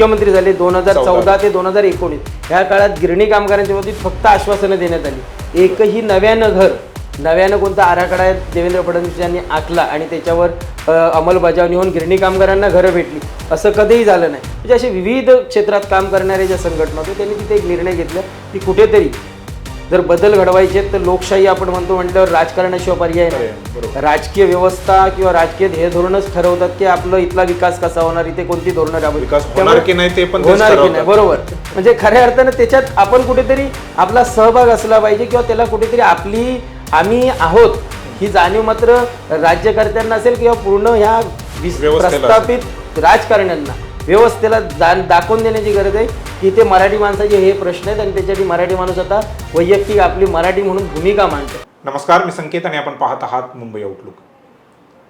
मुख्यमंत्री झाले दोन हजार चौदा ते दोन हजार एकोणीस. ह्या काळात गिरणी कामगारांच्या बाबतीत फक्त आश्वासनं देण्यात आली. एकही नव्यानं घर नव्यानं कोणता आराखडा देवेंद्र फडणवीस यांनी आखला आणि त्याच्यावर अंमलबजावणी होऊन गिरणी कामगारांना घरं भेटली. असं कधीही झालं नाही. म्हणजे असे विविध क्षेत्रात काम करणाऱ्या ज्या संघटना होत्या त्यांनी तिथे एक निर्णय घेतला की कुठेतरी जर बदल घडवायचे तर लोकशाही आपण म्हणतो म्हटल्यावर राजकारणाशिवाय पर्याय नाही. राजकीय व्यवस्था किंवा राजकीय ध्येय धोरणच ठरवतात की आपलं इथला विकास कसा होणार इथे कोणती धोरणं होणार की नाही ते पण तेच होणार की. नाही बरोबर. म्हणजे खऱ्या अर्थानं त्याच्यात आपण कुठेतरी आपला सहभाग असला पाहिजे किंवा त्याला कुठेतरी आपली आम्ही आहोत ही जाणीव मात्र राज्यकर्त्यांना असेल किंवा पूर्ण ह्या प्रस्थापित राजकारण्यांना. व्यवस्थेला जा- दाखवून देण्याची गरज आहे. की ते मराठी माणसाचे हे प्रश्न आहेत आणि त्याच्यासाठी मराठी माणूस आता वैयक्तिक आपली मराठी म्हणून भूमिका मांडतो. नमस्कार मी संकेत आणि आपण पाहत आहात मुंबई आउटलुक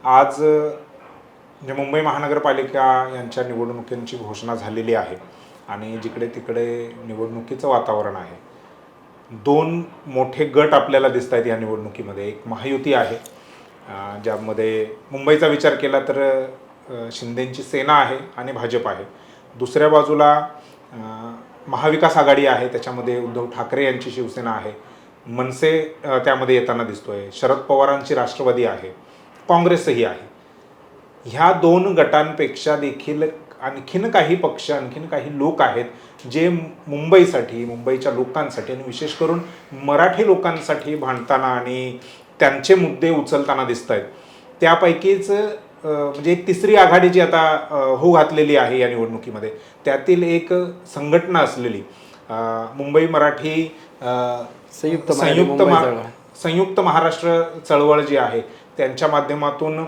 आज म्हणजे जे मुंबई महानगरपालिका यांच्या निवडणुकींची घोषणा झालेली आहे आणि जिकडे तिकडे निवडणुकीचं वातावरण आहे दोन मोठे गट आपल्याला दिसत आहेत या निवडणुकीमध्ये. एक महायुती आहे ज्यामध्ये मुंबईचा विचार केला तर शिंदेंची सेना आहे आणि भाजप आहे. दुसऱ्या बाजूला महाविकास आघाडी आहे त्याच्यामध्ये उद्धव ठाकरे यांची शिवसेना आहे. मनसे त्यामध्ये येताना दिसतोय. शरद पवारांची राष्ट्रवादी आहे. काँग्रेसही आहे. ह्या दोन गटांपेक्षा देखील आणखीन काही पक्ष आणखीन काही लोक आहेत जे मुंबईसाठी मुंबईच्या लोकांसाठी आणि विशेष करून मराठी लोकांसाठी भांडताना आणि त्यांचे मुद्दे उचलताना दिसत आहेत त्यापैकीच म्हणजे एक तिसरी आघाडी जी आता होऊ घातलेली आहे या निवडणुकीमध्ये त्यातील एक संघटना असलेली मुंबई मराठी संयुक्त संयुक्त. संयुक्त महाराष्ट्र चळवळ जी आहे त्यांच्या माध्यमातून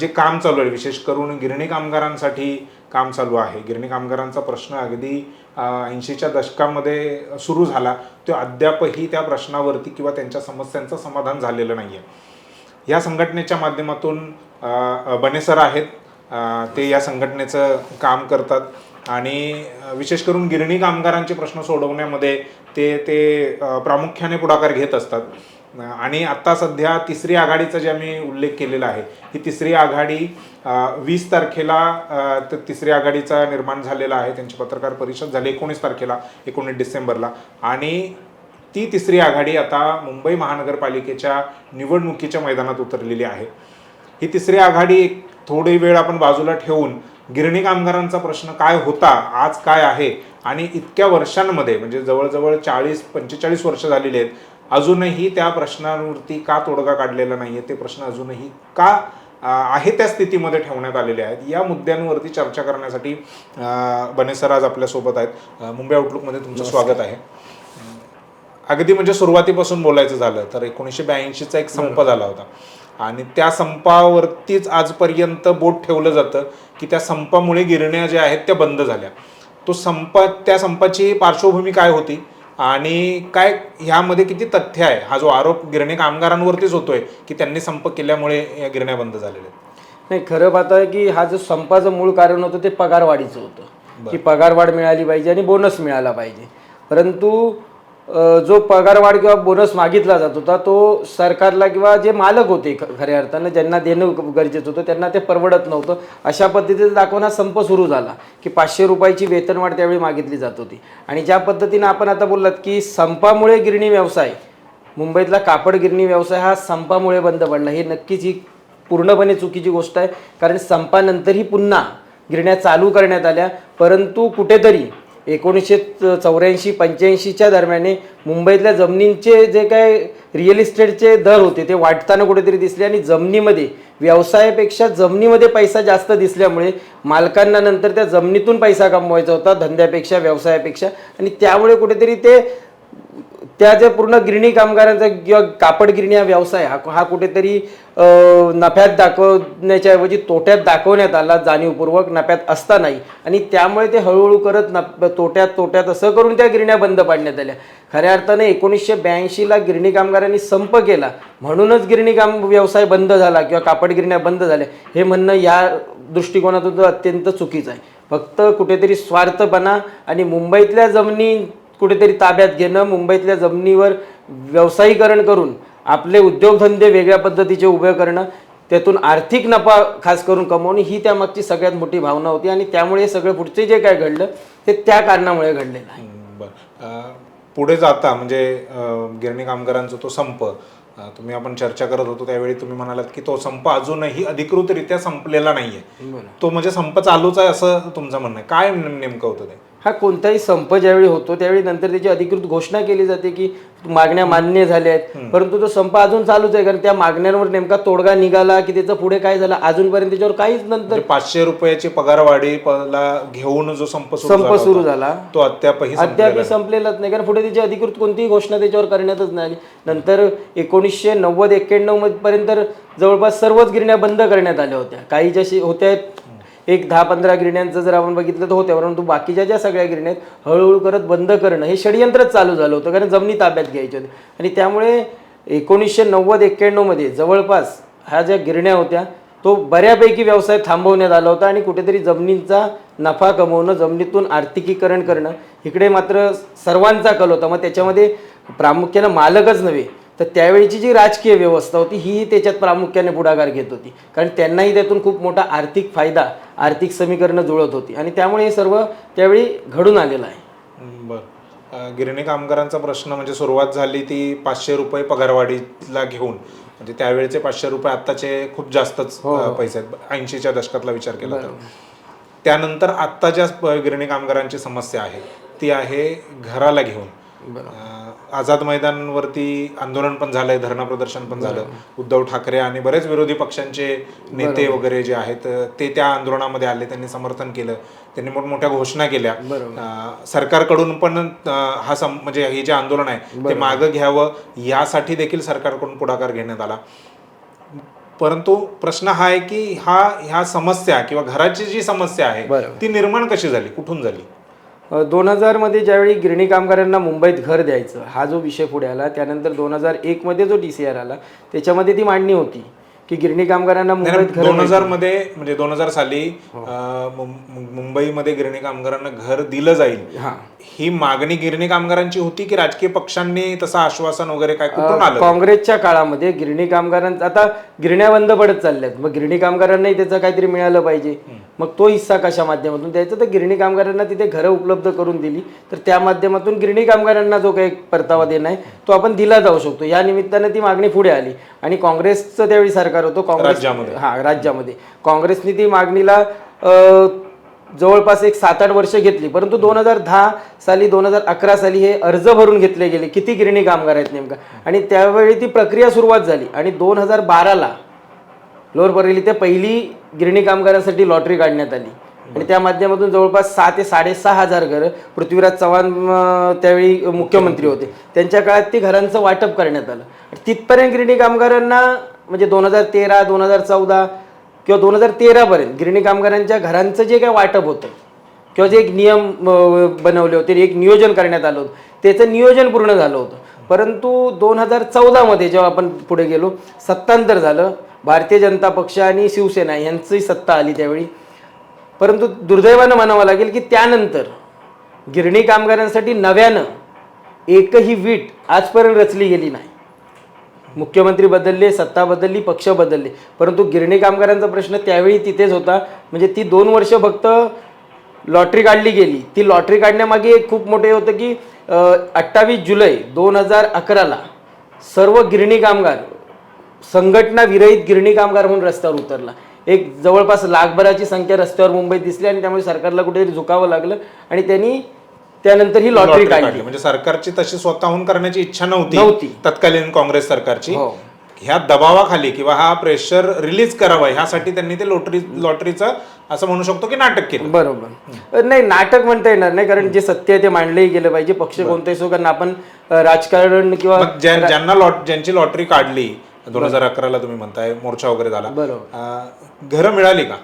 जे काम चालू आहे विशेष करून गिरणी कामगारांसाठी काम चालू आहे. गिरणी कामगारांचा प्रश्न अगदी ऐंशीच्या दशकामध्ये सुरू झाला. तो अद्यापही त्या प्रश्नावरती किंवा त्यांच्या समस्यांचं समाधान झालेलं नाही आहे या संघटनेच्या माध्यमातून बनेसर आहेत. ते या संघटनेचं काम करतात. आणि विशेष करून गिरणी कामगारांचे प्रश्न सोडवण्यामध्ये ते ते प्रामुख्याने पुढाकार घेत असतात. आणि आत्ता सध्या तिसरी आघाडीचा जे आम्ही उल्लेख केलेला आहे ही तिसरी आघाडी वीस तारखेला तिसरी आघाडीचा निर्माण झालेला आहे. त्यांची पत्रकार परिषद झाली एकोणीस तारखेला एकोणीस डिसेंबरला. आणि ती तिसरी आघाडी आता मुंबई महानगरपालिकेच्या निवडणुकीच्या मैदानात उतरलेली आहे. ही तिसरी आघाडी एक थोडी वेळ आपण बाजूला ठेवून गिरणी कामगारांचा प्रश्न काय होता आज काय आहे आणि इतक्या वर्षांमध्ये म्हणजे जवळजवळ चाळीस पंचेचाळीस वर्ष झालेली आहेत अजूनही त्या प्रश्नांवरती का तोडगा काढलेला नाही आहे ते प्रश्न अजूनही का आहे त्या स्थितीमध्ये ठेवण्यात आलेले आहेत. या मुद्द्यांवरती चर्चा करण्यासाठी अ, बने सर आज आपल्यासोबत आहेत. मुंबई आउटलुकमध्ये तुमचं स्वागत आहे. अगदी म्हणजे सुरुवातीपासून बोलायचं झालं तर एकोणीसशे ब्याऐंशीचा एक संप झाला होता. आणि त्या संपावरतीच आजपर्यंत बोट ठेवलं जातं की त्या संपामुळे गिरण्या ज्या आहेत त्या बंद झाल्या. तो संप त्या संपाची पार्श्वभूमी काय होती? आणि काय ह्यामध्ये किती तथ्य आहे? हा जो आरोप गिरणी कामगारांवरतीच होतोय की त्यांनी संप केल्यामुळे या गिरण्या बंद झालेल्या आहेत. नाही खरं पाहता की हा जो संपाचं मूळ कारण होतं ते पगारवाढीचं होतं. की पगारवाढ मिळाली पाहिजे आणि बोनस मिळाला पाहिजे. परंतु जो पगारवाढ किंवा बोनस मागितला जात होता तो सरकारला किंवा जे मालक होते खऱ्या अर्थानं ज्यांना देणं गरजेचं होतं त्यांना ते परवडत नव्हतं. अशा पद्धतीचा दाखवून हा संप सुरू झाला की पाचशे रुपयाची वेतनवाढ त्यावेळी मागितली जात होती. आणि ज्या पद्धतीनं आपण आता बोललात की संपामुळे गिरणी व्यवसाय मुंबईतला कापड गिरणी व्यवसाय हा संपामुळे बंद पडला. हे नक्कीच ही पूर्णपणे चुकीची गोष्ट आहे कारण संपानंतरही पुन्हा गिरण्या चालू करण्यात आल्या परंतु कुठेतरी एकोणीसशे चौऱ्याऐंशी पंच्याऐंशीच्या दरम्याने मुंबईतल्या जमिनींचे जे काय रिअल इस्टेटचे दर होते ते वाढताना कुठेतरी दिसले आणि जमिनीमध्ये व्यवसायापेक्षा जमिनीमध्ये पैसा जास्त दिसल्यामुळे मालकांना नंतर त्या जमिनीतून पैसा कमवायचा होता धंद्यापेक्षा व्यवसायापेक्षा. आणि त्यामुळे कुठेतरी ते त्या ज्या पूर्ण गिरणी कामगारांचा किंवा कापड गिरणी हा व्यवसाय हा हा कुठेतरी नफ्यात दाखवण्याच्या ऐवजी तोट्यात दाखवण्यात आला जाणीवपूर्वक नफ्यात असतानाही. आणि त्यामुळे ते हळूहळू करत नफ तोट्यात तोट्यात असं करून त्या गिरण्या बंद पाडण्यात आल्या. खऱ्या अर्थाने एकोणीसशे ब्याऐंशीला गिरणी कामगारांनी संप केला. म्हणूनच गिरणी काम व्यवसाय बंद झाला किंवा कापड गिरण्या बंद झाल्या. हे म्हणणं या दृष्टिकोनातून तर अत्यंत चुकीचं आहे. फक्त कुठेतरी स्वार्थपणा आणि मुंबईतल्या जमिनी कुठेतरी ताब्यात घेणं मुंबईतल्या जमिनीवर व्यावसायीकरण करून आपले उद्योगधंदे वेगळ्या पद्धतीचे उभे करणं त्यातून आर्थिक नफा खास करून कमवणे ही त्यामागची सगळ्यात मोठी भावना होती आणि त्यामुळे हे सगळं पुढचे जे काय घडलं ते त्या कारणामुळे घडलेलं आहे. बरं. पुढे जाता म्हणजे गिरणी कामगारांचा तो संप तुम्ही आपण चर्चा करत होतो त्यावेळी तुम्ही म्हणालात की तो संप अजूनही अधिकृतरित्या संपलेला नाहीये. तो म्हणजे संप चालूच आहे असं तुमचं म्हणणं आहे. काय नेम- नेमकं होतं ते? हा कोणताही संप ज्यावेळी होतो त्यावेळी नंतर त्याची अधिकृत घोषणा केली जाते की मागण्या मान्य झाल्या आहेत. परंतु तो संप अजून चालूच आहे कारण त्या मागण्यांवर नेमका तोडगा निघाला की त्याचं पुढे काय झालं अजूनपर्यंत त्याच्यावर काहीच नंतर म्हणजे पाचशे रुपयाची पगारवाढी ला घेऊन जो संप सुरू संप झाला सुरू झाला. तो अद्यापही अद्याप संपलेलाच नाही कारण पुढे त्याची अधिकृत कोणतीही घोषणा त्याच्यावर करण्यातच नाही. आली नंतर एकोणीसशे नव्वद एक्क्याण्णव पर्यंत जवळपास सर्वच गिरण्या बंद करण्यात आल्या होत्या. काही जशी होत्या एक दहा पंधरा गिरण्यांचं जर आपण बघितलं तर होत्या परंतु बाकीच्या ज्या सगळ्या गिरण्या आहेत हळूहळू करत बंद करणं हे षडयंत्रच चालू झालं होतं कारण जमिनी ताब्यात घ्यायचे होते. आणि त्यामुळे एकोणीसशे नव्वद एक्क्याण्णवमध्ये जवळपास ह्या ज्या गिरण्या होत्या तो बऱ्यापैकी व्यवसाय थांबवण्यात आला होता आणि कुठेतरी जमिनींचा नफा कमवणं जमिनीतून आर्थिकीकरण करणं इकडे मात्र सर्वांचा कल होता. मग त्याच्यामध्ये प्रामुख्यानं मालकच नव्हे तर त्यावेळीची जी राजकीय व्यवस्था होती ही त्याच्यात प्रामुख्याने पुढाकार घेत होती. कारण त्यांनाही त्यातून खूप मोठा आर्थिक फायदा आर्थिक समीकरणं जुळत होती. आणि त्यामुळे हे सर्व त्यावेळी घडून आलेलं आहे. बरं. गिरणी कामगारांचा प्रश्न म्हणजे सुरुवात झाली ती पाचशे रुपये पगारवाढीला घेऊन. म्हणजे त्यावेळेचे पाचशे रुपये आत्ताचे खूप जास्तच अं, पैसे आहेत. ऐंशीच्या दशकातला विचार केला तर. त्यानंतर आत्ता ज्या गिरणी कामगारांची समस्या आहे. ती आहे घराला घेऊन. आझाद मैदानवरती आंदोलन पण झालंय धरणं प्रदर्शन पण झालं. उद्धव ठाकरे आणि बरेच विरोधी पक्षांचे नेते वगैरे जे आहेत ते त्या आंदोलनामध्ये आले त्यांनी समर्थन केलं. त्यांनी मोठमोठ्या घोषणा केल्या. सरकारकडून पण हा सम म्हणजे हे जे आंदोलन आहे ते मागं घ्यावं यासाठी देखील सरकारकडून पुढाकार घेण्यात आला. परंतु प्रश्न हा आहे की हा ह्या समस्या किंवा घराची जी समस्या आहे. ती निर्माण कशी झाली? कुठून झाली? दोन हजारमध्ये ज्यावेळी गिरणी कामगारांना मुंबईत घर द्यायचं हा जो विषय पुढे आला त्यानंतर दोन हजार एकमध्ये जो डी सी आर आला त्याच्यामध्ये ती मांडणी होती. की गिरणी कामगारांना मुंबईत दोन हजारमध्ये म्हणजे दोन हजार साली मुं- मुंबईमध्ये गिरणी कामगारांना घर दिलं जाईल. हां. ही मागणी गिरणी कामगारांची होती की राजकीय पक्षांनी तसं आश्वासन वगैरे काय कुठून आलं? काँग्रेसच्या काळामध्ये गिरणी कामगारांचा आता गिरण्या बंद पडत चालल्यात. मग गिरणी कामगारांनाही त्याचं काहीतरी मिळालं पाहिजे. मग तो हिस्सा कशा माध्यमातून द्यायचा? तर गिरणी कामगारांना तिथे घरं उपलब्ध करून दिली. तर त्या माध्यमातून गिरणी कामगारांना जो काही परतावा देणं आहे तो आपण दिला जाऊ शकतो. या निमित्तानं ती मागणी पुढे आली. आणि काँग्रेसचं त्यावेळी सरकार होतं काँग्रेस. हा राज्यामध्ये. काँग्रेसने ती मागणीला जवळपास एक सात आठ वर्ष घेतली. परंतु दोन हजार दहा साली दोन हजार अकरा साली हे अर्ज भरून घेतले गेले. किती गिरणी कामगार आहेत नेमका? आणि त्यावेळी ती प्रक्रिया सुरुवात झाली. आणि दोन हजार बाराला लोअर बरेली ते पहिली गिरणी कामगारांसाठी लॉटरी काढण्यात आली. आणि त्या माध्यमातून जवळपास सहा ते साडेसहा हजार घरं पृथ्वीराज चव्हाण त्यावेळी मुख्यमंत्री होते. त्यांच्या काळात ती घरांचं वाटप करण्यात आलं. तिथपर्यंत गिरणी कामगारांना म्हणजे दोन हजार तेरा दोन हजार चौदा किंवा दोन हजार तेरापर्यंत गिरणी कामगारांच्या घरांचं जे काय वाटप होतं किंवा जे एक नियम बनवले होते एक नियोजन करण्यात आलं होतं त्याचं नियोजन पूर्ण झालं होतं. परंतु दोन हजार चौदामध्ये जेव्हा आपण पुढे गेलो सत्तांतर झालं. भारतीय जनता पक्ष आणि शिवसेना यांची सत्ता आली त्यावेळी. परंतु दुर्दैवानं म्हणावं लागेल की त्यानंतर गिरणी कामगारांसाठी नव्यानं एकही वीट आजपर्यंत रचली गेली नाही. मुख्यमंत्री बदलले सत्ता बदलली पक्ष बदलले. परंतु गिरणी कामगारांचा प्रश्न त्यावेळी तिथेच होता. म्हणजे ती दोन वर्ष फक्त लॉटरी काढली गेली. ती लॉटरी काढण्यामागे एक खूप मोठे होतं की अठ्ठावीस जुलै दोन हजार अकराला सर्व गिरणी कामगार संघटना विरहित गिरणी कामगार म्हणून रस्त्यावर उतरला. एक जवळपास लाखभराची संख्या रस्त्यावर मुंबईत दिसली आणि त्यामुळे सरकारला कुठेतरी झुकावं लागलं आणि त्यांनी त्यानंतर ही लॉटरी काढली. म्हणजे सरकारची तशी स्वतःहून करण्याची इच्छा नव्हती. तत्कालीन काँग्रेस सरकारची. हो. ह्या दबावाखाली किंवा हा प्रेशर रिलीज करावा ह्यासाठी त्यांनी ते लॉटरी लॉटरीचं असं म्हणू शकतो की नाटक केलं. बरोबर. नाही नाटक म्हणता येणार नाही कारण जे सत्य आहे ते मांडलंही गेलं पाहिजे. पक्ष कोणताही असो कारण आपण राजकारण किंवा ज्यांना लॉट ज्यांची लॉटरी काढली दोन हजार अकराला तुम्ही म्हणताय मोर्चा वगैरे झाला. बरोबर. घरं मिळाली का?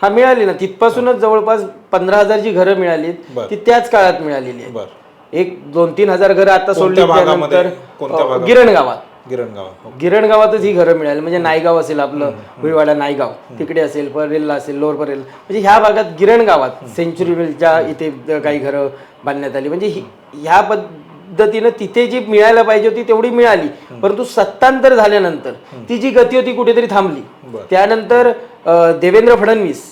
हा मिळाली ना. तिथपासूनच जवळपास पंधरा हजार जी घरं मिळाली. ती त्याच काळात मिळालेली बर. एक दोन तीन हजार घरं आता सोडली कोणत्या भागामध्ये? त्यानंतर कोणत्या अ, भागात? गिरण गावात गिरणगाव गिरण गावातच ही घरं मिळाली. म्हणजे नायगाव असेल आपलं भुईवाडा नायगाव. तिकडे असेल परेलला असेल लोअर परेल म्हणजे ह्या भागात गिरण गावात सेंचुरी मिलच्या इथे काही घरं बांधण्यात आली. म्हणजे ह्या पद पद्धतीनं तिथे जी मिळायला पाहिजे होती तेवढी मिळाली. परंतु सत्तांतर झाल्यानंतर ती जी गती होती कुठेतरी थांबली. त्यानंतर देवेंद्र फडणवीस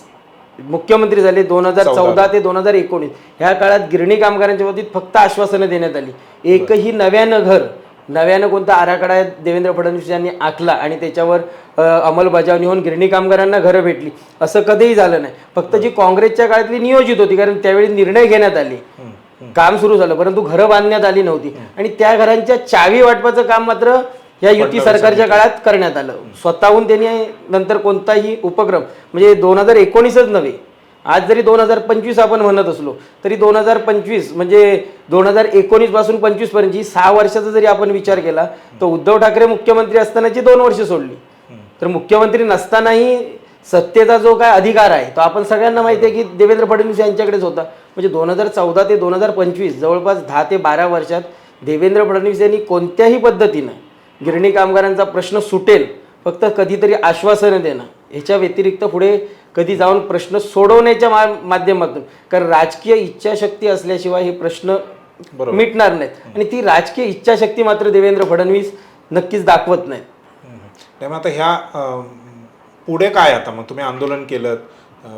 मुख्यमंत्री झाले दोन हजार चौदा. ते दोन हजार एकोणीस. ह्या काळात गिरणी कामगारांच्या बाबतीत फक्त आश्वासनं देण्यात आली. एकही नव्यानं घर नव्यानं कोणता आराखडा देवेंद्र फडणवीस यांनी आखला आणि त्याच्यावर अंमलबजावणी होऊन गिरणी कामगारांना घरं भेटली. असं कधीही झालं नाही. फक्त जी काँग्रेसच्या काळातली नियोजित होती कारण त्यावेळी निर्णय घेण्यात आले. काम सुरू झालं परंतु घरं बांधण्यात आली नव्हती. आणि त्या घरांच्या चावी वाटपाचं काम मात्र या युती सरकारच्या काळात करण्यात आलं. स्वतःहून त्यांनी नंतर कोणताही उपक्रम म्हणजे दोन हजार एकोणीसच नव्हे आज जरी दोन हजार पंचवीस आपण म्हणत असलो तरी दोन हजार पंचवीस म्हणजे दोन हजार एकोणीसपासून पंचवीसपर्यंत सहा वर्षाचा जरी आपण विचार केला तर उद्धव ठाकरे मुख्यमंत्री असतानाची दोन वर्ष सोडली. तर मुख्यमंत्री नसतानाही सत्तेचा जो काय अधिकार आहे तो आपण सगळ्यांना माहिती आहे की देवेंद्र फडणवीस यांच्याकडेच होता. म्हणजे दोन हजार चौदा ते दोन हजार पंचवीस जवळपास दहा ते बारा वर्षात देवेंद्र फडणवीस यांनी कोणत्याही पद्धतीनं गिरणी कामगारांचा प्रश्न सुटेल फक्त कधीतरी आश्वासनं देणं. ह्याच्या व्यतिरिक्त पुढे कधी जाऊन प्रश्न सोडवण्याच्या मा माध्यमातून. कारण राजकीय इच्छाशक्ती असल्याशिवाय हे प्रश्न मिटणार नाहीत. आणि ती राजकीय इच्छाशक्ती मात्र देवेंद्र फडणवीस नक्कीच दाखवत नाहीत. त्यामुळे आता ह्या पुढे काय आता? मग तुम्ही आंदोलन केलं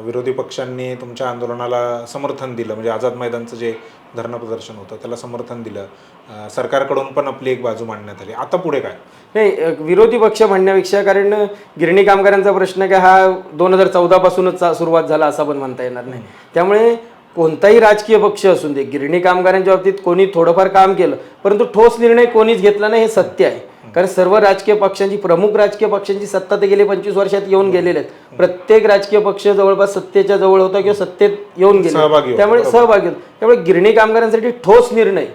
विरोधी पक्षांनी तुमच्या आंदोलनाला समर्थन दिलं म्हणजे आझाद मैदानचं जे धरणं प्रदर्शन होतं त्याला समर्थन दिलं. सरकारकडून पण आपली एक बाजू मांडण्यात आली. आता पुढे काय? नाही विरोधी पक्ष म्हणण्यापेक्षा कारण गिरणी कामगारांचा प्रश्न काय हा दोन हजार चौदा पासूनच सुरुवात झाला असं पण म्हणता येणार नाही. त्यामुळे कोणताही राजकीय पक्ष असून दे गिरणी कामगारांच्या बाबतीत कोणी थोडंफार काम केलं परंतु ठोस निर्णय कोणीच घेतला नाही हे सत्य आहे. कारण सर्व राजकीय पक्षांची प्रमुख राजकीय पक्षांची सत्ता ते गेले पंचवीस वर्षात येऊन गेलेले आहेत. प्रत्येक राजकीय पक्ष जवळपास सत्तेच्या जवळ होता किंवा सत्तेत येऊन गेले. त्यामुळे सहभागी होते. त्यामुळे गिरणी कामगारांसाठी ठोस निर्णय.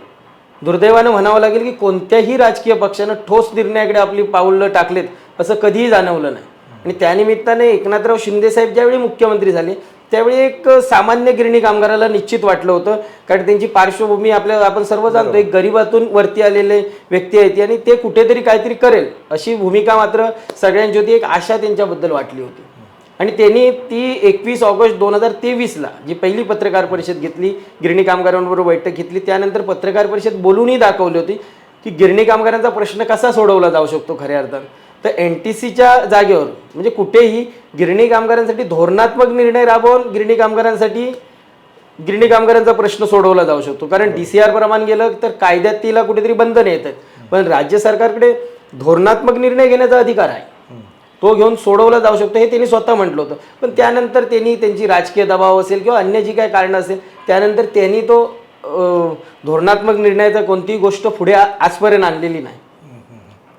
दुर्दैवानं म्हणावं लागेल की कोणत्याही राजकीय पक्षानं ठोस निर्णयाकडे आपली पाऊलं टाकलेत असं कधीही जाणवलं नाही. आणि त्यानिमित्ताने एकनाथराव शिंदे साहेब ज्यावेळी मुख्यमंत्री झाले त्यावेळी एक सामान्य गिरणी कामगाराला निश्चित वाटलं होतं. कारण त्यांची पार्श्वभूमी आपल्या आपण सर्व जाणतो एक गरिबातून वरती आलेले व्यक्ती आहेत. आणि ते कुठेतरी काहीतरी करेल. अशी भूमिका मात्र सगळ्यांची होती. एक आशा त्यांच्याबद्दल वाटली होती. आणि त्यांनी ती एकवीस ऑगस्ट दोन हजार तेवीसला जी पहिली पत्रकार परिषद घेतली गिरणी कामगारांबरोबर बैठक घेतली त्यानंतर पत्रकार परिषद बोलूनही दाखवली होती की गिरणी कामगारांचा प्रश्न कसा सोडवला जाऊ शकतो खऱ्या अर्थानं. तर एन टी सीच्या जागेवर म्हणजे कुठेही गिरणी कामगारांसाठी धोरणात्मक निर्णय राबवून गिरणी कामगारांसाठी गिरणी कामगारांचा प्रश्न सोडवला जाऊ शकतो. कारण डी सी आर प्रमाणे गेलं तर कायद्यात तिला कुठेतरी बंधन येत. आहेत पण राज्य सरकारकडे धोरणात्मक निर्णय घेण्याचा अधिकार आहे. तो घेऊन सोडवला जाऊ शकतो हे त्यांनी स्वतः म्हटलं होतं. पण त्यानंतर त्यांनी त्यांची राजकीय दबाव असेल किंवा अन्य जी काही कारणं असेल त्यानंतर त्यांनी तो धोरणात्मक निर्णयाचा कोणतीही गोष्ट पुढे आजपर्यंत आणलेली नाही.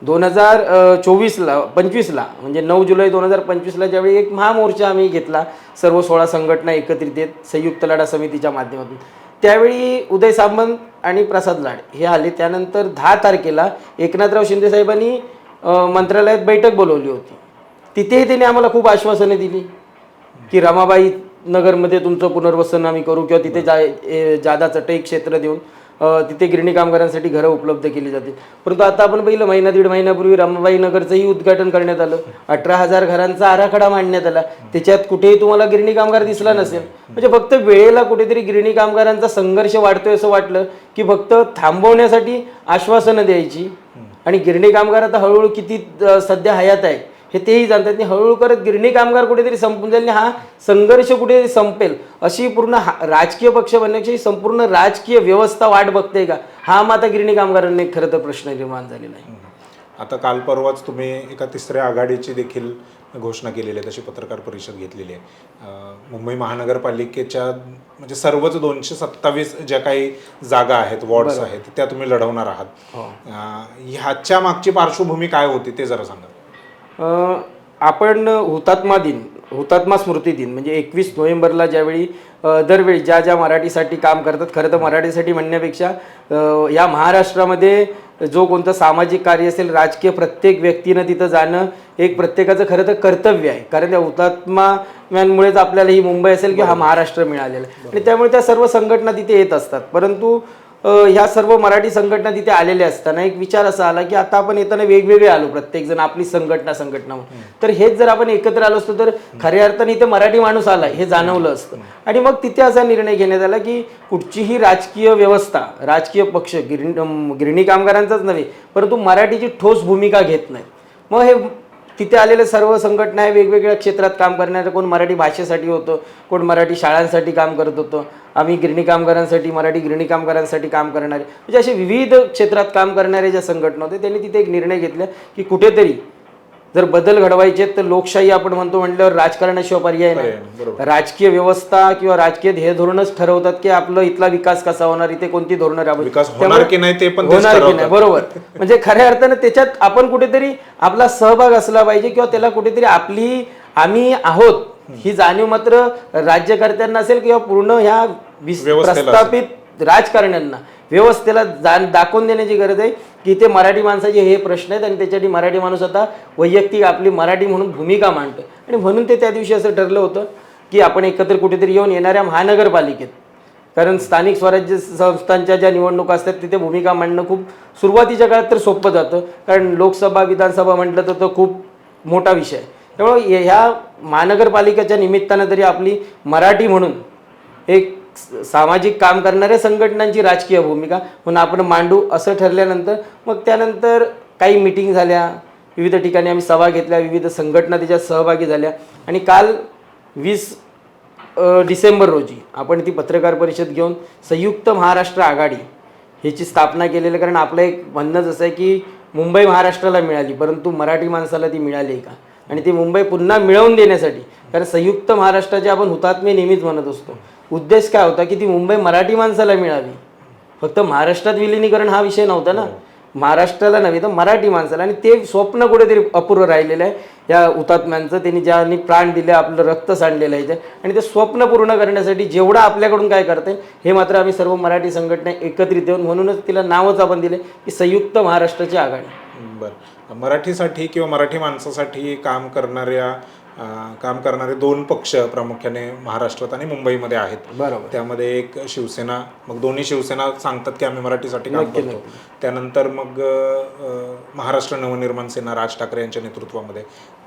दोन हजार चोवीसला पंचवीसला म्हणजे नऊ जुलै दोन हजार पंचवीसला ज्यावेळी एक महामोर्चा आम्ही घेतला सर्व सोळा संघटना एकत्रित येत संयुक्त लढा समितीच्या माध्यमातून. त्यावेळी उदय सामंत आणि प्रसाद लाड हे आले. त्यानंतर दहा तारखेला एकनाथराव शिंदे साहेबांनी मंत्रालयात बैठक बोलवली होती. तिथेही त्यांनी आम्हाला खूप आश्वासने दिली की रमाबाई नगरमध्ये तुमचं पुनर्वसन आम्ही करू किंवा तिथे जा ए, जादा चटई क्षेत्र देऊन तिथे गिरणी कामगारांसाठी घरं उपलब्ध केली जातील. परंतु आता आपण पहिलं महिना दीड महिन्यापूर्वी रमाबाई नगरचंही उद्घाटन करण्यात आलं. अठरा हजार घरांचा आराखडा मांडण्यात आला. त्याच्यात कुठेही तुम्हाला गिरणी कामगार दिसला नसेल. म्हणजे फक्त वेळेला कुठेतरी गिरणी कामगारांचा संघर्ष वाढतोय असं वाटलं की फक्त थांबवण्यासाठी आश्वासनं द्यायची. आणि गिरणी कामगार आता हळूहळू किती सध्या हयात आहे हे तेही जाणतात. आणि हळूहळू करत गिरणी कामगार कुठेतरी संपून जाईल आणि हा संघर्ष कुठेतरी संपेल. अशी पूर्ण हा- राजकीय पक्ष बनण्याची संपूर्ण राजकीय व्यवस्था वाट बघते का? हा मग आता गिरणी कामगारांनी खरं तर प्रश्न निर्माण झालेला आहे. आता काल परवाच तुम्ही एका तिसऱ्या आघाडीची देखील घोषणा केलेली आहे. तशी पत्रकार परिषद घेतलेली आहे. मुंबई महानगरपालिकेच्या म्हणजे सर्वच दोनशे सत्तावीस ज्या काही जागा आहेत वॉर्ड्स आहेत त्या तुम्ही लढवणार आहात. अं, ह्याच्या मागची पार्श्वभूमी काय होती ते जरा सांगा. आपण हुतात्मा दिन हुतात्मा स्मृती दिन म्हणजे एकवीस नोव्हेंबरला ज्यावेळी दरवेळी ज्या ज्या मराठीसाठी काम करतात खरं तर मराठीसाठी म्हणण्यापेक्षा या महाराष्ट्रामध्ये जो कोणतं सामाजिक कार्य असेल राजकीय प्रत्येक व्यक्तीनं तिथं जाणं एक प्रत्येकाचं खरं तर कर्तव्य आहे. कारण त्या हुतात्म्यांमुळेच आपल्याला ही मुंबई असेल किंवा हा महाराष्ट्र मिळालेला आहे. आणि त्यामुळे त्या सर्व संघटना तिथे येत असतात. परंतु ह्या सर्व मराठी संघटना तिथे आलेल्या असताना एक विचार असा आला की आता आपण येताना वेगवेगळे आलो प्रत्येक जण आपली संघटना संघटना म्हणून. तर हेच जर आपण एकत्र आलो असतो तर खऱ्या अर्थाने इथे मराठी माणूस आला हे जाणवलं असतं. आणि मग तिथे असा निर्णय घेण्यात आला की कुठचीही राजकीय व्यवस्था राजकीय पक्ष गिरणी गिरणी कामगारांचाच नव्हे परंतु मराठीची ठोस भूमिका घेत नाहीत. मग हे तिथे आलेले सर्व संघटना आहे वेगवेगळ्या क्षेत्रात काम करणारे. कोण मराठी भाषेसाठी होतं कोण मराठी शाळांसाठी काम करत होतं. आम्ही गिरणी कामगारांसाठी मराठी गिरणी कामगारांसाठी काम करणारे. म्हणजे असे विविध क्षेत्रात काम करणारे ज्या संघटना होते त्यांनी तिथे एक निर्णय घेतला की कुठेतरी जर बदल घडवायचे तर लोकशाही आपण म्हणतो म्हटल्यावर राजकारणाशिवाय पर्याय नाही. राजकीय व्यवस्था किंवा राजकीय ध्येय धोरणच ठरवतात की आपलं इथला विकास कसा होणार इथे कोणती धोरणं होणार त्यामुळे- की नाही ते पण होणार की. नाही बरोबर. म्हणजे खऱ्या अर्थाने त्याच्यात आपण कुठेतरी आपला सहभाग असला पाहिजे किंवा त्याला कुठेतरी आपली आम्ही आहोत ही जाणीव मात्र राज्यकर्त्यांना असेल किंवा पूर्ण ह्या प्रस्थापित राजकारण्यांना. व्यवस्थेला जाण दाखवून देण्याची गरज आहे की इथे मराठी माणसाचे हे प्रश्न आहेत आणि त्याच्यासाठी मराठी माणूस आता वैयक्तिक आपली मराठी म्हणून भूमिका मांडतो आणि म्हणून ते त्या दिवशी असं ठरलं होतं की आपण एकत्र कुठेतरी येऊन येणाऱ्या महानगरपालिकेत. कारण स्थानिक स्वराज्य संस्थांच्या ज्या निवडणुका असतात तिथे भूमिका मांडणं खूप सुरुवातीच्या काळात तर सोपं जातं. कारण लोकसभा विधानसभा म्हटलं तर तो खूप मोठा विषय आहे. त्यामुळे ह्या महानगरपालिकेच्या निमित्तानं तरी आपली मराठी म्हणून एक सामाजिक काम करणाऱ्या संघटनांची राजकीय भूमिका. म्हणून आपण मांडू असं ठरल्यानंतर मग त्यानंतर काही मिटिंग झाल्या. विविध ठिकाणी आम्ही सभा घेतल्या. विविध संघटना त्याच्यात सहभागी झाल्या. आणि काल वीस डिसेंबर रोजी आपण ती पत्रकार परिषद घेऊन संयुक्त महाराष्ट्र आघाडी ह्याची स्थापना केलेली. कारण आपलं एक म्हणणंच असं आहे की मुंबई महाराष्ट्राला मिळाली परंतु मराठी माणसाला ती मिळाली का? आणि ती मुंबई पुन्हा मिळवून देण्यासाठी कारण संयुक्त महाराष्ट्राचे आपण हुतात्मे नेहमीच म्हणत असतो. उद्देश काय होता की ती मुंबई मराठी माणसाला मिळावी. फक्त महाराष्ट्रात विलिनीकरण हा विषय नव्हता ना. महाराष्ट्राला नव्हे तर मराठी माणसाला. आणि ते स्वप्न कुठेतरी अपूर्व राहिलेलं आहे. या हुतात्म्यांचं त्यांनी ज्यांनी प्राण दिले आपलं रक्त सांडलेलं आहे इथे. आणि ते स्वप्न पूर्ण करण्यासाठी जेवढं आपल्याकडून काय करता येईल हे मात्र आम्ही सर्व मराठी संघटना एकत्रित येऊन म्हणूनच तिला नावच आपण दिले की संयुक्त महाराष्ट्राची आघाडी. बरं. मराठीसाठी किंवा मराठी माणसासाठी काम करणाऱ्या काम करणारे दोन पक्ष प्रामुख्याने महाराष्ट्रात आणि मुंबईमध्ये आहेत. बरोबर. त्यामध्ये एक शिवसेना मग दोन्ही शिवसेना सांगतात की आम्ही मराठीसाठी काम करतो. त्यानंतर मग महाराष्ट्र नवनिर्माण सेना राज ठाकरे यांच्या नेतृत्वामध्ये.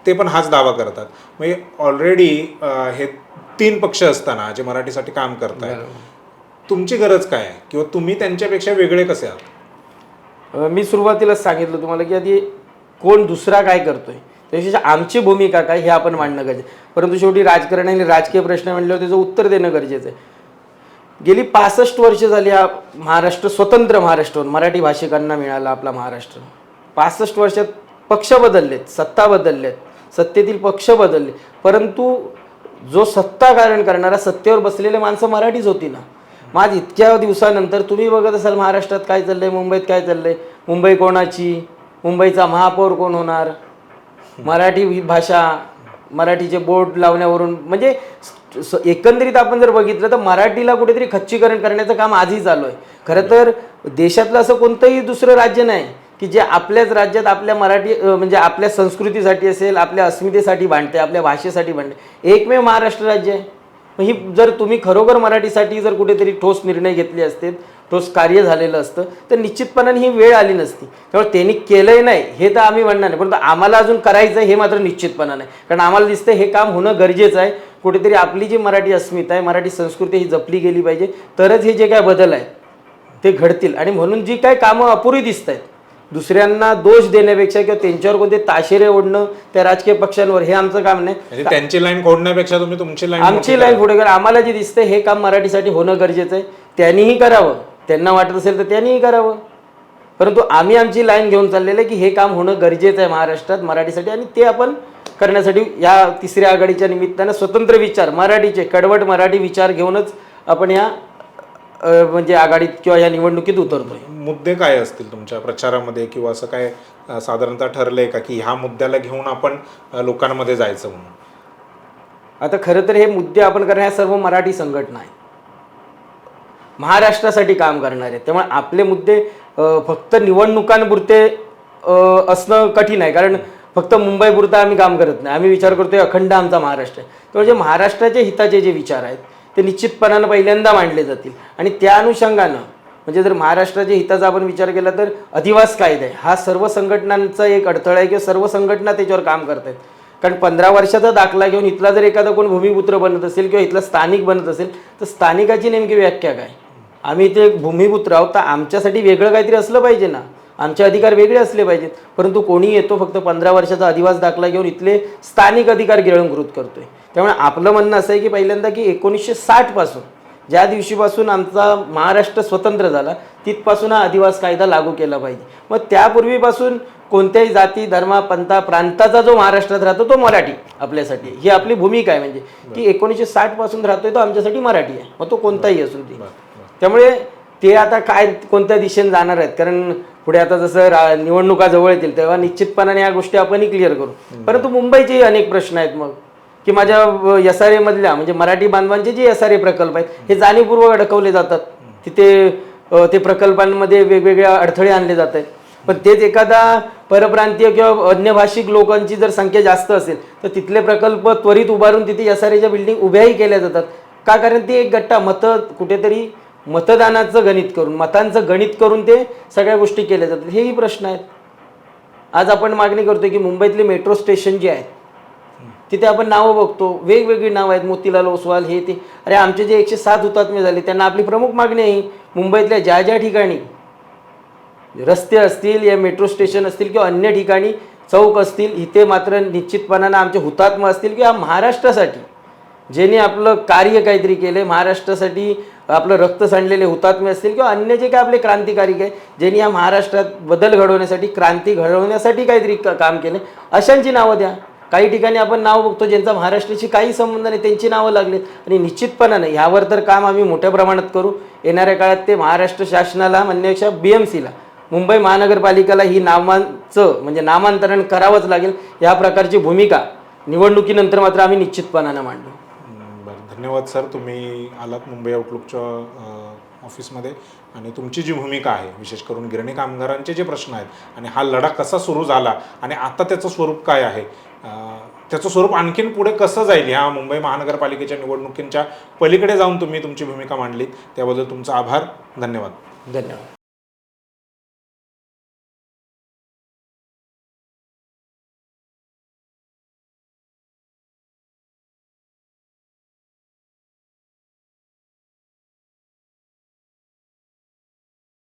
ते पण हाच दावा करतात. म्हणजे ऑलरेडी हे तीन पक्ष असताना जे मराठीसाठी काम करतायत तुमची गरज काय आहे? किंवा तुम्ही त्यांच्यापेक्षा वेगळे कसे आहात? मी सुरुवातीलाच सांगितलं तुम्हाला की आधी कोण दुसरा काय करतोय? त्याच्याशी आमची भूमिका काय हे आपण मांडणं गरजेचं परंतु शेवटी राजकारण आणि राजकीय प्रश्न म्हणल्यावर त्याचं उत्तर देणं गरजेचं आहे. गेली पासष्ट वर्ष झाली हा महाराष्ट्र स्वतंत्र महाराष्ट्र मराठी भाषिकांना मिळाला आपला महाराष्ट्र. पासष्ट वर्षात पक्ष बदललेत सत्ता बदललेत सत्तेतील पक्ष बदलले परंतु जो सत्ता कारण करणारा सत्तेवर बसलेले माणसं मराठीच होती ना. मग आज इतक्या दिवसानंतर तुम्ही बघत असाल महाराष्ट्रात काय चाललंय मुंबईत काय चाललंय मुंबई कोणाची मुंबईचा महापौर कोण होणार? मराठी भाषा मराठीचे बोर्ड लावण्यावरून म्हणजे एकंदरीत आपण जर बघितलं तर मराठीला कुठेतरी खच्चीकरण करण्याचं काम आजही चालू आहे. खरं तर देशातलं असं कोणतंही दुसरं राज्य नाही की जे आपल्याच राज्यात आपल्या मराठी म्हणजे आपल्या संस्कृतीसाठी असेल आपल्या अस्मितेसाठी भांडते आपल्या भाषेसाठी भांडते एकमेव महाराष्ट्र राज्य आहे. ही जर तुम्ही खरोखर मराठीसाठी जर कुठेतरी ठोस निर्णय घेतले असते ठोस कार्य झालेलं असतं. तर निश्चितपणाने ही वेळ आली नसती. त्यामुळे त्यांनी केलंय नाही हे तर आम्ही म्हणणार नाही. परंतु आम्हाला अजून करायचं आहे हे मात्र निश्चितपणा नाही कारण आम्हाला दिसतं हे काम होणं गरजेचं आहे. कुठेतरी आपली जी मराठी अस्मिता आहे मराठी संस्कृती ही जपली गेली पाहिजे. तरच हे जे काय बदल आहेत ते घडतील. आणि म्हणून जी काय कामं अपुरी दिसत आहेत दुसऱ्यांना दोष देण्यापेक्षा किंवा त्यांच्यावर कोणते ताशेरे ओढणं त्या राजकीय पक्षांवर हे आमचं काम नाही. म्हणजे त्यांची लाईन खोडण्यापेक्षा तुम्ही तुमची लाईन आमची लाईन पुढे करा आम्हाला जे दिसतंय हे काम मराठीसाठी होणं गरजेचं आहे. त्यांनीही करावं. त्यांना वाटत असेल तर त्यांनीही करावं. परंतु आम्ही आमची लाईन घेऊन चाललेलं आहे की हे काम होणं गरजेचं आहे महाराष्ट्रात मराठीसाठी आणि ते आपण करण्यासाठी या तिसऱ्या आघाडीच्या निमित्तानं स्वतंत्र विचार मराठीचे कडवट मराठी विचार घेऊनच आपण या म्हणजे आघाडीत किंवा या निवडणुकीत उतरतोय. मुद्दे काय असतील तुमच्या प्रचारामध्ये किंवा असं काय साधारणतः ठरलंय का की ह्या मुद्द्याला घेऊन आपण लोकांमध्ये जायचं म्हणून? आता खरं तर हे मुद्दे आपण करण्या ह्या सर्व मराठी संघटना आहेत. महाराष्ट्रासाठी काम करणार आहेत. त्यामुळे आपले मुद्दे फक्त निवडणुकांपुरते असणं कठीण आहे. कारण फक्त मुंबईपुरता आम्ही काम करत नाही. आम्ही विचार करतोय अखंड आमचा महाराष्ट्र आहे. त्यामुळे जे महाराष्ट्राच्या हिताचे जे विचार आहेत ते निश्चितपणानं पहिल्यांदा मांडले जातील. आणि त्या अनुषंगानं म्हणजे जर महाराष्ट्राच्या हिताचा आपण विचार केला तर अधिवास कायदा आहे. हा सर्व संघटनांचा एक अडथळा आहे किंवा सर्व संघटना त्याच्यावर काम करत आहेत. कारण पंधरा वर्षाचा दाखला घेऊन इथला जर एखादा कोण भूमिपुत्र बनत असेल किंवा इथला स्थानिक बनत असेल तर स्थानिकाची नेमकी व्याख्या काय? आम्ही इथे एक भूमिपुत्र आहोत तर आमच्यासाठी वेगळं काहीतरी असलं पाहिजे ना. आमचे अधिकार वेगळे असले पाहिजेत. परंतु कोणी येतो फक्त पंधरा वर्षाचा अधिवास दाखला घेऊन इथले स्थानिक अधिकार गिळंकृत करतोय. त्यामुळे आपलं म्हणणं असं आहे की पहिल्यांदा की एकोणीसशे साठपासून ज्या दिवशीपासून आमचा महाराष्ट्र स्वतंत्र झाला तिथपासून हा अधिवास कायदा लागू केला पाहिजे. मग त्यापूर्वीपासून कोणत्याही जाती धर्मा पंथा प्रांताचा जो महाराष्ट्रात राहतो तो मराठी आपल्यासाठी ही आपली भूमिका आहे म्हणजे. की एकोणीसशे साठपासून राहतोय तो आमच्यासाठी मराठी आहे. मग तो कोणताही असून ती. त्यामुळे ते आता काय कोणत्या दिशेने जाणार आहेत? कारण पुढे आता जसं रा- निवडणुका जवळ येतील तेव्हा निश्चितपणाने या गोष्टी आपणही क्लिअर करू. परंतु मुंबईचेही अनेक प्रश्न आहेत मग. की माझ्या एस आर मधल्या म्हणजे मराठी बांधवांचे जे एस आर ए प्रकल्प आहेत हे जाणीवपूर्वक अडकवले जातात. तिथे ते प्रकल्पांमध्ये वेगवेगळे अडथळे आणले जात आहेत. पण तेच एखादा परप्रांतीय किंवा अन्य भाषिक लोकांची जर संख्या जास्त असेल तर तिथले प्रकल्प त्वरित उभारून तिथे एस आर एच्या बिल्डिंग उभ्याही केल्या जातात. का? कारण ती एक गट्टा मतं कुठेतरी मतदानाचं गणित करून मतांचं गणित करून ते सगळ्या गोष्टी केल्या जातात. हेही प्रश्न आहेत. आज आपण मागणी करतो की मुंबईतले मेट्रो स्टेशन जे आहेत तिथे आपण नावं बघतो. वेगवेगळी नावं आहेत. मोतीलाल ओसवाल हे ते. अरे आमचे जे एकशे सात हुतात्मे झाले त्यांना आपली प्रमुख मागणी आहे. मुंबईतल्या ज्या ज्या ठिकाणी रस्ते असतील या मेट्रो स्टेशन असतील किंवा अन्य ठिकाणी चौक असतील इथे मात्र निश्चितपणानं आमचे हुतात्मा असतील किंवा महाराष्ट्रासाठी ज्याने आपलं कार्य काहीतरी केलं आहे महाराष्ट्रासाठी आपलं रक्त सांडलेले हुतात्मे असतील किंवा अन्य जे काय आपले क्रांतिकारी आहे ज्यांनी या महाराष्ट्रात बदल घडवण्यासाठी क्रांती घडवण्यासाठी काहीतरी काम केले अशांची नावं द्या. काही ठिकाणी आपण नाव बघतो ज्यांचा महाराष्ट्राशी काही संबंध नाही त्यांची नावं लागलीत. आणि निश्चितपणानं ह्यावर तर काम आम्ही मोठ्या प्रमाणात करू. येणाऱ्या काळात ते महाराष्ट्र शासनाला म्हणण्यापेक्षा बी एम सीला मुंबई महानगरपालिकेला ही नामांचं म्हणजे नामांतरण करावंच लागेल या प्रकारची भूमिका निवडणुकीनंतर मात्र आम्ही निश्चितपणानं मांडू. धन्यवाद सर तुम्ही आलात मुंबई आउटलुकच्या ऑफिसमध्ये. आणि तुमची जी भूमिका आहे विशेष करून गिरणी कामगारांचे जे प्रश्न आहेत आणि हा लढा कसा सुरू झाला आणि आता त्याचं स्वरूप काय आहे त्याचं स्वरूप आणखीन पुढे कसं जाईल ह्या मुंबई महानगरपालिकेच्या निवडणुकींच्या पलीकडे जाऊन तुम्ही तुमची भूमिका मांडलीत. त्याबद्दल तुमचा आभार. धन्यवाद. धन्यवाद.